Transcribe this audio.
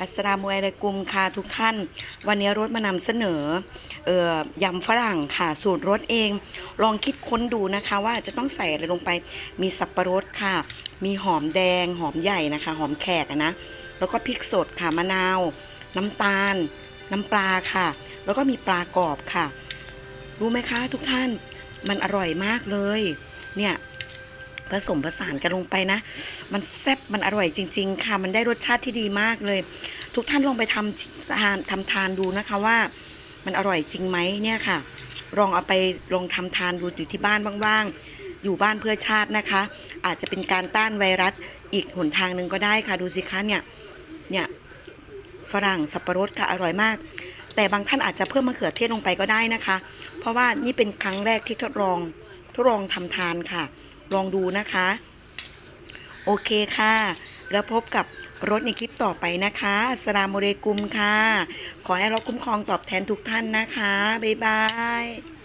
อัสลามุอะลัยกุมค่ะทุกท่าน วันนี้รถมานำเสนอเอ่อยำฝรั่งค่ะ สูตรรสเอง ลองคิดค้นดูนะคะ ว่าจะต้องใส่อะไรลงไป มีสับปะรดค่ะ มีหอมแดง หอมใหญ่นะคะ หอมแขกนะ แล้วก็พริกสดค่ะ มะนาว น้ำตาล น้ำปลาค่ะ แล้วก็มีปลากรอบค่ะ รู้ไหมคะทุกท่าน มันอร่อยมากเลย เนี่ย ผสมผสานกันลงไปนะ มันแซ่บมันอร่อยจริง ๆ ค่ะ มันได้รสชาติที่ดีมากเลย ทุกท่านลองไปทำทานทำทานดูนะคะว่า มันอร่อยจริงไหมเนี่ยค่ะ ลองเอาไปลองทำทานดูอยู่ที่บ้านว่างๆอยู่บ้านเพื่อชาตินะคะ อาจจะเป็นการต้านไวรัสอีกหนทางหนึ่งก็ได้ค่ะดูสิคะเนี่ยเนี่ยฝรั่งสับปะรดค่ะอร่อยมาก แต่บางท่านอาจจะเพิ่มมะเขือเทศลงไปก็ได้นะคะ เพราะว่านี่เป็นครั้งแรกที่ทดลองทดลองทำทานค่ะ ลองดูนะคะ โอเคค่ะ แล้วพบกับรถในคลิปต่อไปนะคะสลามโมเรกุมค่ะ ขอให้เราคุ้มครองตอบแทนทุกท่านนะคะ บ๊ายบาย